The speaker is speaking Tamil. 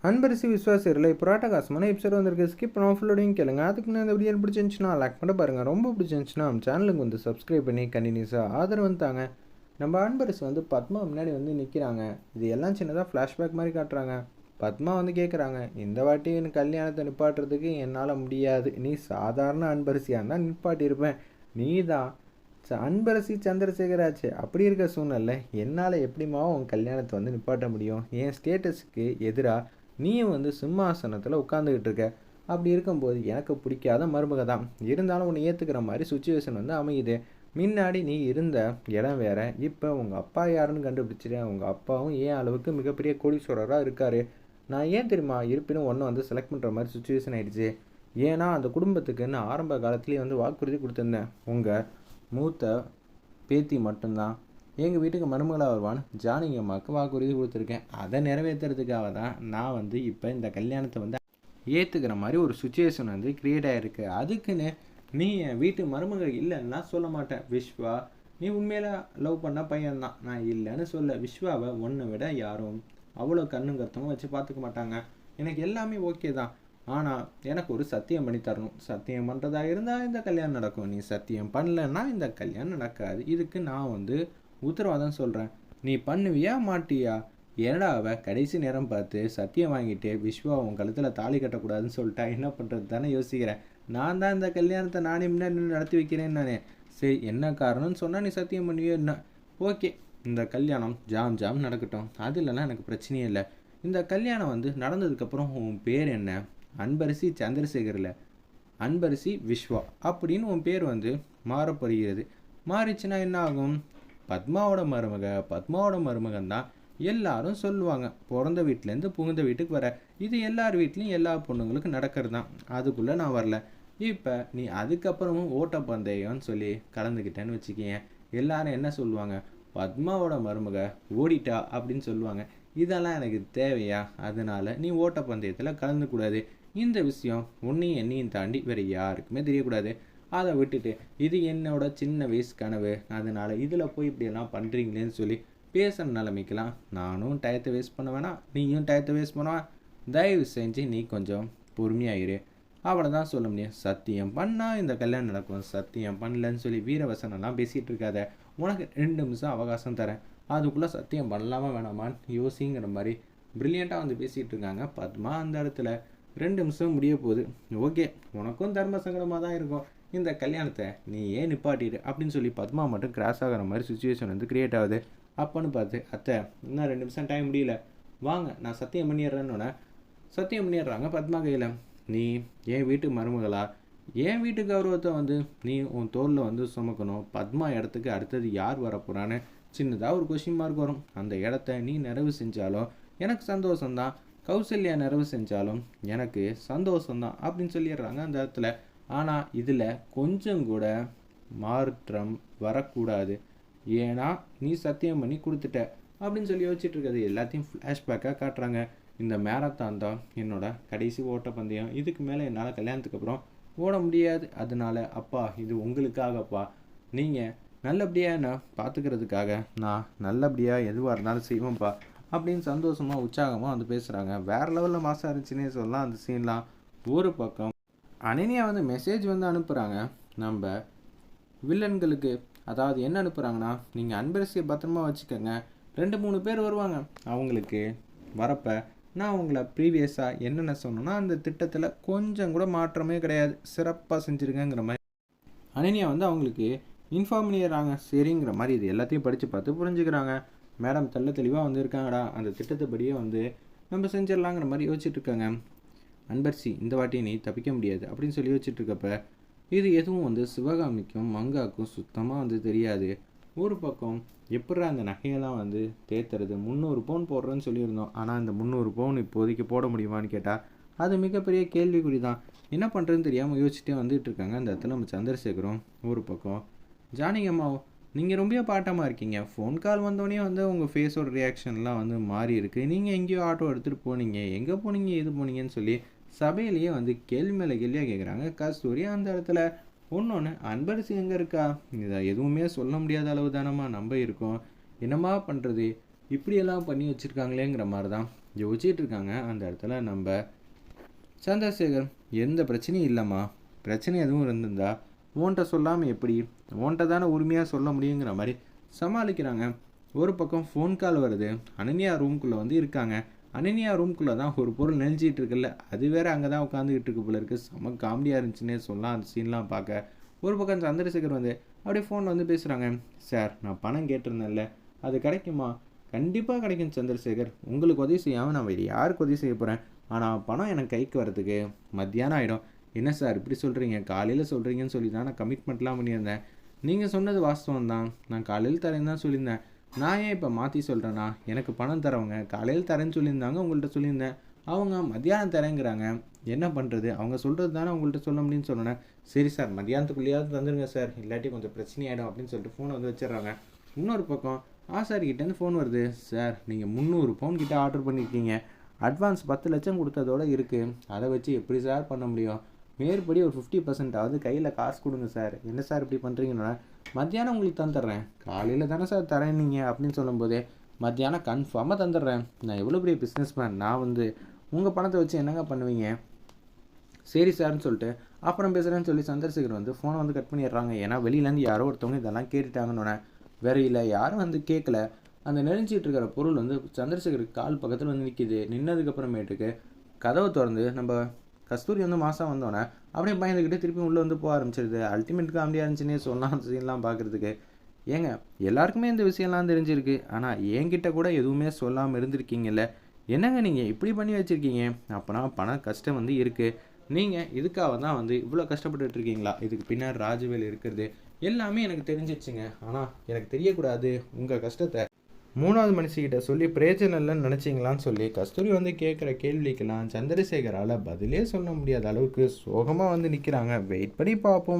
அன்பரிசி விஸ்வாசரில் இப்போ புராட்டகாசமான எபிசோட் வந்திருக்கு. ஸ்கிப் பண்ண ஃபுல்லோடையும் கேளுங்க. அதுக்கு நான் இந்த வீடியோ பிடிச்சிருந்துச்சுன்னா லைக் பண்ண பாருங்கள் ரொம்ப பிடிச்சிருந்துச்சுன்னா நம்ம சேனலுக்கு வந்து சப்ஸ்கிரைப் பண்ணி கண்டினியூஸாக ஆதரவு தாங்க. நம்ம அன்பரிசி வந்து பத்மா முன்னாடி வந்து நிற்கிறாங்க இது எல்லாம் சின்னதாக ஃப்ளாஷ்பேக் மாதிரி காட்டுறாங்க. பத்மா வந்து கேட்குறாங்க இந்த வாட்டி எனக்கு கல்யாணத்தை நிப்பாட்டுறதுக்கு என்னால் முடியாது. நீ சாதாரண அன்பரிசியாக இருந்தால் நிப்பாட்டியிருப்பேன். நீ தான் ச- அன்பரசி சந்திரசேகராச்சு. அப்படி இருக்க சூழ்நிலை என்னால் எப்படிமா உன் கல்யாணத்தை வந்து நிப்பாட்ட முடியும்? என் ஸ்டேட்டஸுக்கு எதிராக நீயும் வந்து சிம்மாசனத்தில் உட்காந்துக்கிட்டு இருக்க. அப்படி இருக்கும்போது எனக்கு பிடிக்காத மருமக தான். இருந்தாலும் உன்னை ஏற்றுக்கிற மாதிரி சுச்சுவேஷன் வந்து அமையுது. முன்னாடி நீ இருந்த இடம் வேற. இப்போ உங்கள் அப்பா யாருன்னு கண்டுபிடிச்சிட்டேன். உங்கள் அப்பாவும் ஏன் அளவுக்கு மிகப்பெரிய கோடீஸ்வரராக இருக்கார்? நான் ஏன் தெரியுமா? இருப்பினும் ஒன்று வந்து செலக்ட் பண்ணுற மாதிரி சுச்சுவேஷன் ஆயிடுச்சு. ஏன்னா அந்த குடும்பத்துக்கு நான் ஆரம்ப காலத்துலேயே வந்து வாக்குறுதி கொடுத்துருந்தேன். உங்கள் மூத்த பேத்தி மட்டும்தான். எங்கள் வீட்டுக்கு மருமகளாக வருவான்னு ஜானகி அம்மாவுக்கு வாக்குறுதி கொடுத்துருக்கேன். அதை நிறைவேற்றுறதுக்காக தான் நான் வந்து இப்போ இந்த கல்யாணத்தை வந்து ஏற்றுக்கிற மாதிரி ஒரு சுச்சுவேஷன் வந்து க்ரியேட் ஆகிருக்கு அதுக்குன்னு நீ என் வீட்டு மருமக இல்லைன்னா சொல்ல மாட்டேன். விஸ்வா நீ உண்மையில லவ் பண்ண பையன்தான் நான் இல்லைன்னு சொல்ல விஸ்வாவை ஒன்றை விட யாரும் அவ்வளோ கண்ணும் கருத்தமும் வச்சு பார்த்துக்க மாட்டாங்க. எனக்கு எல்லாமே ஓகே தான். ஆனால் எனக்கு ஒரு சத்தியம் பண்ணி தரணும். சத்தியம் பண்ணுறதா இருந்தால் இந்த கல்யாணம் நடக்கும். நீ சத்தியம் பண்ணலன்னா இந்த கல்யாணம் நடக்காது. இதுக்கு நான் வந்து உத்தரவாதம் சொல்கிறேன் நீ பண்ணுவியா மாட்டியா? ஏடா அவ கடைசி நேரம் பார்த்து சத்தியம் வாங்கிட்டு விஸ்வா உன் கழுத்தில் தாலி கட்டக்கூடாதுன்னு சொல்லிட்டா? என்ன பண்ணுறது தானே யோசிக்கிறேன். நான் தான் இந்த கல்யாணத்தை நானே முன்னாடி நடத்தி வைக்கிறேன் நானே. சரி என்ன காரணம்னு சொன்னால் நீ சத்தியம் பண்ணுவியோ என்ன? ஓகே இந்த கல்யாணம் ஜாம் ஜாம் நடக்கட்டும். அது இல்லைன்னா எனக்கு பிரச்சனையே இல்லை. இந்த கல்யாணம் வந்து நடந்ததுக்கப்புறம் உன் பேர் என்ன? அன்பரசி சந்திரசேகரில். அன்பரசி விஸ்வா அப்படின்னு உன் பேர் வந்து மாறப்படுகிறது மாறிச்சுன்னா என்ன ஆகும்? பத்மாவோட மருமக பத்மாவோட மருமகன் தான் எல்லாரும் சொல்லுவாங்க. பிறந்த வீட்டிலேருந்து புகுந்த வீட்டுக்கு வர. இது எல்லார் வீட்லேயும் எல்லா பொண்ணுங்களுக்கும் நடக்கிறது தான் அதுக்குள்ளே நான் வரல. இப்போ நீ அதுக்கப்புறமும் ஓட்டப்பந்தயம்னு சொல்லி கலந்துக்கிட்டேன்னு வச்சுக்கேன் எல்லாரும் என்ன சொல்லுவாங்க? பத்மாவோட மருமக ஓடிட்டா அப்படின்னு சொல்லுவாங்க. இதெல்லாம் எனக்கு தேவையா? அதனால நீ ஓட்டப்பந்தயத்தில் கலந்துக்கூடாது. இந்த விஷயம் உன்னையும் என்னையும் தாண்டி வேறு யாருக்குமே தெரியக்கூடாது. அதை விட்டுட்டு இது என்னோட சின்ன வயசு கனவு அதனால இதில் போய் இப்படியெல்லாம் பண்ணுறீங்களேன்னு சொல்லி பேசுகிற நிலைமைக்கெல்லாம் நானும் டயத்தை வேஸ்ட் பண்ண வேணாம் நீயும் டயத்தை வேஸ்ட் பண்ணுவா தயவு செஞ்சு நீ கொஞ்சம் பொறுமையாயிரு. அவளை தான் சொல்ல முடியும். சத்தியம் பண்ணால் இந்த கல்யாணம் நடக்கும். சத்தியம் பண்ணலன்னு சொல்லி வீரவசனம்லாம் பேசிகிட்டு இருக்காத. உனக்கு ரெண்டு நிமிஷம் அவகாசம் தரேன். அதுக்குள்ளே சத்தியம் பண்ணலாமா வேணாமான்னு யோசிங்கிற மாதிரி ப்ரில்லியண்ட்டாக வந்து பேசிகிட்டு இருக்காங்க பத்மா அந்த இடத்துல. ரெண்டு நிமிஷம் முடிய போகுது. ஓகே உனக்கும் தர்ம சங்கடமாக தான் இருக்கும். இந்த கல்யாணத்தை நீ ஏன் நிப்பாட்டிடு அப்படின்னு சொல்லி பத்மா மட்டும் கிராஸ் ஆகிற மாதிரி சுச்சுவேஷன் வந்து கிரியேட் ஆகுது. அப்போன்னு பார்த்து அத்தை இன்னும் ரெண்டு நிமிஷம் டைம் முடியல. வாங்க நான் சத்தியம் பண்ணிடுறேன்னொன்னே சத்தியம் பண்ணிடுறாங்க பத்மா கையில். நீ என் வீட்டு மருமகளா? என் வீட்டு கௌரவத்தை வந்து நீ உன் தோளில் வந்து சுமக்கணும். பத்மா இடத்துக்கு அடுத்தது யார் வரப்போகிறான்னு சின்னதாக ஒரு கொஷின் மார்க் வரும். அந்த இடத்த நீ நிறைவு செஞ்சாலும் எனக்கு சந்தோஷம்தான். கௌசல்யா நிறைவு செஞ்சாலும் எனக்கு சந்தோஷம்தான் அப்படின்னு சொல்லிடுறாங்க அந்த இடத்துல. ஆனால் இதில் கொஞ்சம் கூட மாற்றம் வரக்கூடாது. ஏன்னா நீ சத்தியம் பண்ணி கொடுத்துட்ட அப்படின்னு சொல்லி யோசிச்சுட்டு இருக்கிறது எல்லாத்தையும் ஃப்ளாஷ்பேக்காக காட்டுறாங்க. இந்த மேரத்தான் தான் என்னோட கடைசி ஓட்டப்பந்தயம் இதுக்கு மேலே என்னால் கல்யாணத்துக்கு அப்புறம் ஓட முடியாது. அதனால அப்பா இது உங்களுக்காகப்பா. நீங்கள் நல்லபடியாக என்ன பார்த்துக்கிறதுக்காக நான் நல்லபடியாக எதுவாக இருந்தாலும் செய்வேன்ப்பா அப்படின்னு சந்தோஷமாக உற்சாகமாக வந்து பேசுகிறாங்க வேறு லெவலில் மாசாக இருந்துச்சுன்னே சொல்லலாம். அந்த சீன்லாம் ஒரு பக்கம் அனன்யா வந்து மெசேஜ் வந்து அனுப்புகிறாங்க நம்ம வில்லன்களுக்கு அதாவது என்ன அனுப்புகிறாங்கன்னா நீங்கள் அன்பரசியை பத்திரமா வச்சுக்கோங்க. ரெண்டு மூணு பேர் வருவாங்க. அவங்களுக்கு வரப்போ நான் உங்களை ப்ரீவியஸாக என்னென்ன சொன்னோன்னா அந்த திட்டத்தில் கொஞ்சம் கூட மாற்றமே கிடையாது. சிறப்பாக செஞ்சுருக்கேங்கிற மாதிரி. அனன்யா வந்து அவங்களுக்கு இன்ஃபார்ம் பண்ணிடுறாங்க. சரிங்கிற மாதிரி இது எல்லாத்தையும் படித்து பார்த்து புரிஞ்சுக்கிறாங்க. மேடம் தெள்ள தெளிவாக வந்து இருக்காங்கடா அந்த திட்டத்தைப்படியே வந்து நம்ம செஞ்சிடலாங்கிற மாதிரி யோசிச்சுட்டு இருக்காங்க. அன்பர்சி இந்த வாட்டி நீ தப்பிக்க முடியாது அப்படின்னு சொல்லி யோசிச்சுட்டு இருக்கப்ப இது எதுவும் வந்து சிவகாமிக்கும் மங்காக்கும் சுத்தமாக வந்து தெரியாது. ஒரு பக்கம் எப்படா அந்த நகையெல்லாம் வந்து தேத்துறது முந்நூறு பவுன் போடுறேன்னு சொல்லியிருந்தோம். ஆனால் இந்த முந்நூறு பவுன் இப்போதைக்கு போட முடியுமான்னு கேட்டால் அது மிகப்பெரிய கேள்விக்குறி தான் என்ன பண்ணுறதுன்னு தெரியாமல் யோசிச்சுட்டே வந்துட்டு இருக்காங்க அந்த இடத்துல நம்ம சந்திரசேகரும். ஒரு பக்கம் ஜானகி நீங்கள் ரொம்ப பாட்டமாக இருக்கீங்க. ஃபோன் கால் வந்தோடனே வந்து உங்கள் ஃபேஸோட ரியாக்ஷன்லாம் வந்து மாறி இருக்குது நீங்கள் எங்கேயோ ஆட்டோ எடுத்துகிட்டு போனீங்க. எங்கே போனீங்க? எது போனீங்கன்னு சொல்லி சபையிலேயே வந்து கேள்வி மேலே கேள்வியாக கேட்குறாங்க கஸ்தூரி அந்த இடத்துல ஒன்னொன்று அன்பரசு எங்கே இருக்கா? இதை எதுவுமே சொல்ல முடியாத அளவு தானம்மா நம்ப இருக்கோம். என்னம்மா பண்ணுறது இப்படியெல்லாம் பண்ணி வச்சுருக்காங்களேங்கிற மாதிரி தான் யோசிச்சுட்டு இருக்காங்க. அந்த இடத்துல நம்ம சந்திரசேகர் எந்த பிரச்சனையும் இல்லைம்மா. பிரச்சனை எதுவும் இருந்திருந்தா ஓன்ட்ட சொல்லாமல் எப்படி? உன்கிட்ட தானே உரிமையாக சொல்ல முடியுங்கிற மாதிரி சமாளிக்கிறாங்க. ஒரு பக்கம் ஃபோன் கால் வருது. அனன்யா ரூம்குள்ளே வந்து இருக்காங்க. அனன்யா ரூம்குள்ளே தான் ஒரு பொருள் நெஞ்சிட்டு இருக்குல்ல? அது வேற அங்கே தான் உட்காந்துக்கிட்டு இருக்கு போல இருக்குது செம்ம காமெடியாக இருந்துச்சுன்னே சொல்லலாம். அந்த சீன்லாம் பார்க்க ஒரு பக்கம் சந்திரசேகர் வந்து அப்படியே ஃபோனில் வந்து பேசுகிறாங்க சார் நான் பணம் கேட்டிருந்தேன்ல. அது கிடைக்குமா? கண்டிப்பாக கிடைக்கும் சந்திரசேகர். உங்களுக்கு உதவி செய்யாமல் நான் வேறு யாருக்கு உதவி செய்ய போகிறேன் ஆனால் பணம் எனக்கு கைக்கு வரதுக்கு மத்தியானம் ஆகிடும் என்ன சார் இப்படி சொல்கிறீங்க காலையில் சொல்கிறீங்கன்னு சொல்லி தான் நான் கமிட்மெண்ட்லாம் பண்ணியிருந்தேன். நீங்கள் சொன்னது வாஸ்தவம் தான் நான் காலையில் தரேன்னு தான் சொல்லியிருந்தேன். நான் ஏன் இப்போ மாற்றி சொல்கிறேன்னா எனக்கு பணம் தரவங்க காலையில் தரேன்னு சொல்லியிருந்தாங்க உங்கள்கிட்ட சொல்லியிருந்தேன். அவங்க மத்தியானம் தரேங்கிறாங்க. என்ன பண்ணுறது அவங்க சொல்கிறது தானே உங்கள்கிட்ட சொல்ல முடியும்னு சொன்னேன். சரி சார் மத்தியானத்துக்குள்ளேயாவது தந்துடுங்க சார். இல்லாட்டி கொஞ்சம் பிரச்சனையாயிடும் அப்படின்னு சொல்லிட்டு ஃபோனை வந்து வச்சிடுறாங்க. இன்னொரு பக்கம் ஆசாரிக்கிட்டேருந்து ஃபோன் வருது. சார் நீங்கள் முந்நூறு பவுன் கிட்டே ஆர்டர் பண்ணியிருக்கீங்க அட்வான்ஸ் பத்து லட்சம் கொடுத்ததோட இருக்குது அதை வச்சு எப்படி சார் பண்ண முடியும்? மேற்படி ஒரு ஃபிஃப்டி பர்சன்டாவது கையில் காசு கொடுங்க சார். என்ன சார் இப்படி பண்ணுறீங்கன்னா மத்தியானம் உங்களுக்கு தந்துடுறேன். காலையில் தானே சார் தரேன் நீங்கள் அப்படின்னு சொல்லும்போதே மத்தியானம் கன்ஃபார்மாக தந்துடுறேன். நான் எவ்வளோ பெரிய பிஸ்னஸ் மேன் நான் வந்து உங்கள் பணத்தை வச்சு என்னங்க பண்ணுவீங்க? சரி சார்னு சொல்லிட்டு அப்புறம் பேசுகிறேன்னு சொல்லி சந்திரசேகர் வந்து ஃபோனை வந்து கட் பண்ணிடுறாங்க. ஏன்னா வெளியிலேருந்து யாரோ ஒருத்தவங்க இதெல்லாம் கேட்டுட்டாங்கன்னு வேற இல்லை யாரும் வந்து கேட்கல அந்த நெறிஞ்சிட்டு இருக்கிற பொருள் வந்து சந்திரசேகருக்கு கால் பக்கத்தில் வந்து நிற்கிது நின்னதுக்கப்புறமேட்டுக்கு கதவை திறந்து நம்ம கஸ்தூரி வந்து மாதம் வந்தோடனே அப்படியே பயந்துக்கிட்டு திருப்பி உள்ளே வந்து போக ஆரம்பிச்சிருது. அல்டிமேட் காமெடியாக இருந்துச்சுன்னே சொன்னால் சீன்லாம் பார்க்குறதுக்கு ஏங்க எல்லாருக்குமே இந்த விஷயம்லாம் தெரிஞ்சிருக்கு. ஆனால் என்கிட்ட கூட எதுவுமே சொல்லாமல் இருந்திருக்கீங்கல்ல? என்னங்க நீங்கள் இப்படி பண்ணி வச்சுருக்கீங்க? அப்போனா பண கஷ்டம் வந்து இருக்குது நீங்கள் இதுக்காக தான் வந்து இவ்வளோ கஷ்டப்பட்டுட்டு இருக்கீங்களா? இதுக்கு பின்னாடி ராஜவேல் இருக்கிறது. எல்லாமே எனக்கு தெரிஞ்சிச்சுங்க ஆனால் எனக்கு தெரியக்கூடாது. உங்கள் கஷ்டத்தை மூணாவது மனுஷிக்கிட்ட சொல்லி பிரயோஜனம் இல்லைன்னு நினச்சிங்களான்னு சொல்லி கஸ்தூரி வந்து கேட்குற கேள்விக்கெல்லாம் சந்திரசேகரால் பதிலே சொல்ல முடியாத அளவுக்கு சோகமாக வந்து நிற்கிறாங்க வெயிட் பண்ணி பார்ப்போம்.